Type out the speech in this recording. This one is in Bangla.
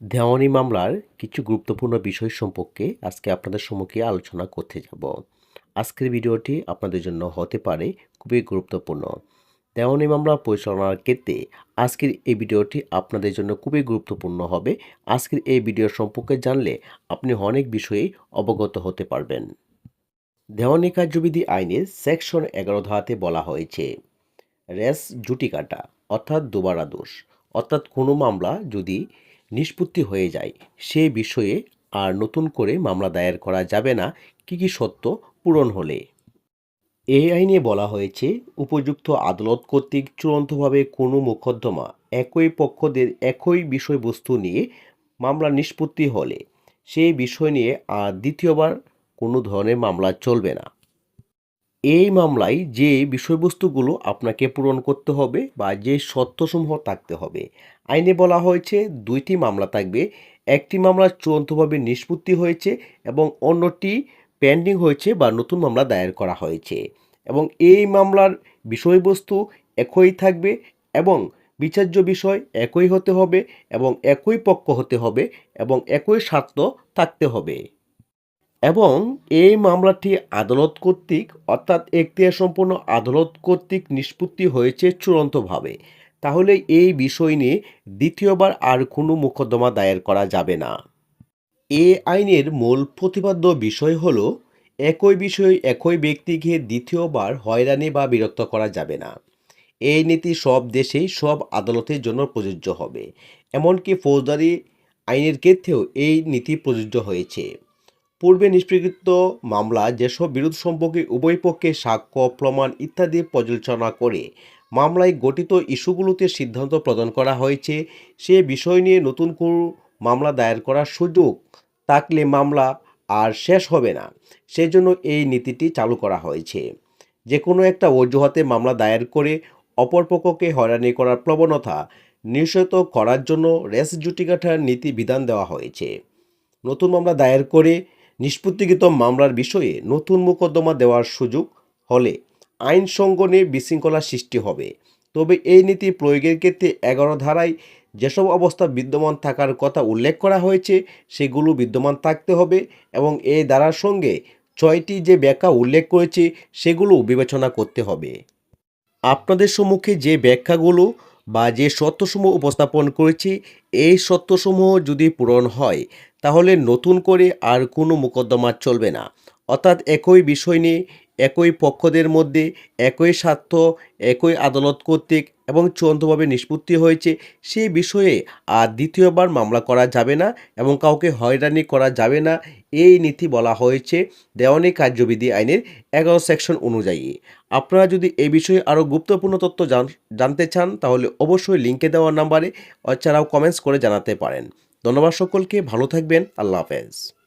দেওয়ানি মামলার কিছু গুরুত্বপূর্ণ বিষয় সম্পর্কে আজকে আপনাদের সম্মুখে আলোচনা করতে যাব। আজকের ভিডিওটি আপনাদের জন্য হতে পারে খুবই গুরুত্বপূর্ণ। দেওয়ানি মামলা পরিচালনার ক্ষেত্রে আজকের এই ভিডিওটি আপনাদের জন্য খুবই গুরুত্বপূর্ণ হবে। আজকের এই ভিডিও সম্পর্কে জানলে আপনি অনেক বিষয়ে অবগত হতে পারবেন। দেওয়ানি কার্যবিধি আইনের সেকশন এগারো ধারাতে বলা হয়েছে, রেস জুটি কাটা, অর্থাৎ দুবারা দোষ। অর্থাৎ কোনো মামলা যদি নিষ্পত্তি হয়ে যায়। সে বিষয়ে আর নতুন করে মামলা দায়ের করা যাবে না। কী কী সত্য পূরণ হলে? এই আইনে বলা হয়েছে, উপযুক্ত আদালত কর্তৃক চূড়ান্তভাবে কোনো মোকদ্দমা একই পক্ষদের একই বিষয়বস্তু নিয়ে মামলা নিষ্পত্তি হলে সেই বিষয় নিয়ে আর দ্বিতীয়বার কোনো ধরনের মামলা চলবে না। এই মামলায় যে বিষয়বস্তুগুলো আপনাকে পূরণ করতে হবে বা যে সত্যসমূহ থাকতে হবে, আইনে বলা হয়েছে দুইটি মামলা থাকবে। একটি মামলা চূড়ান্তভাবে নিষ্পত্তি হয়েছে এবং অন্যটি পেন্ডিং হয়েছে বা নতুন মামলা দায়ের করা হয়েছে এবং এই মামলার বিষয়বস্তু একই থাকবে এবং বিচার্য বিষয় একই হতে হবে এবং একই পক্ষ হতে হবে এবং একই স্বার্থ থাকতে হবে। এবং এই মামলাটি আদালত কর্তৃক, অর্থাৎ এখতিয়ার সম্পন্ন আদালত কর্তৃক নিষ্পত্তি হয়েছে চূড়ান্তভাবে। তাহলে এই বিষয় নিয়ে দ্বিতীয়বার আর কোনো মোকদ্দমা দায়ের করা যাবে না। এ আইনের মূল প্রতিপাদ্য বিষয় হল, একই বিষয়ে একই ব্যক্তিকে দ্বিতীয়বার হয়রানি বা বিরক্ত করা যাবে না। এই নীতি সব দেশেই সব আদালতের জন্য প্রযোজ্য হবে। এমনকি ফৌজদারি আইনের ক্ষেত্রেও এই নীতি প্রযোজ্য হয়েছে। পূর্বে নিষ্পৃকৃত মামলা, যেসব বিরোধ সম্পর্কে উভয় পক্ষে সাক্ষ্য, প্রমাণ ইত্যাদি পর্যালোচনা করে মামলায় গঠিত ইস্যুগুলোতে সিদ্ধান্ত প্রদান করা হয়েছে। সে বিষয় নিয়ে নতুন কোনো মামলা দায়ের করার সুযোগ থাকলে মামলা আর শেষ হবে না। সেজন্য এই নীতিটি চালু করা হয়েছে। যে কোনো একটা অজুহাতে মামলা দায়ের করে অপরপক্ষকে হয়রানি করার প্রবণতা নিশ্চিত করার জন্য রেস জুটিকাঠার নীতি বিধান দেওয়া হয়েছে। নতুন মামলা দায়ের করে নিষ্পত্তিকৃত মামলার বিষয়ে নতুন মোকদ্দমা দেওয়ার সুযোগ হলে আইন সঙ্গনে বিশৃঙ্খলা সৃষ্টি হবে। তবে এই নীতি প্রয়োগের ক্ষেত্রে এগারো ধারায় যেসব অবস্থা বিদ্যমান থাকার কথা উল্লেখ করা হয়েছে, সেগুলো বিদ্যমান থাকতে হবে এবং এই ধারার সঙ্গে ছয়টি যে ব্যাখ্যা উল্লেখ করেছে, সেগুলো বিবেচনা করতে হবে। আপনাদের সম্মুখে যে ব্যাখ্যাগুলো বা যে সত্যসমূহ উপস্থাপন করেছি, এই সত্যসমূহ যদি পূরণ হয়, তাহলে নতুন করে আর কোনো মোকদ্দমা চলবে না। অর্থাৎ একই বিষয় নিয়ে, একই পক্ষদের মধ্যে, একই স্বার্থ, একই আদালত কর্তৃক এবং চূড়ান্তভাবে নিষ্পত্তি হয়েছে, সেই বিষয়ে আর দ্বিতীয়বার মামলা করা যাবে না এবং কাউকে হয়রানি করা যাবে না, এই নীতি বলা হয়েছে দেওয়ানি কার্যবিধি আইনের এগারো সেকশন অনুযায়ী। আপনারা যদি এই বিষয়ে আরও গুরুত্বপূর্ণ তথ্য জান- জানতে চান, তাহলে অবশ্যই লিঙ্কে দেওয়া নাম্বারে, এছাড়াও কমেন্টস করে জানাতে পারেন। ধন্যবাদ সকলকে, ভালো থাকবেন, আল্লাহ হাফেজ।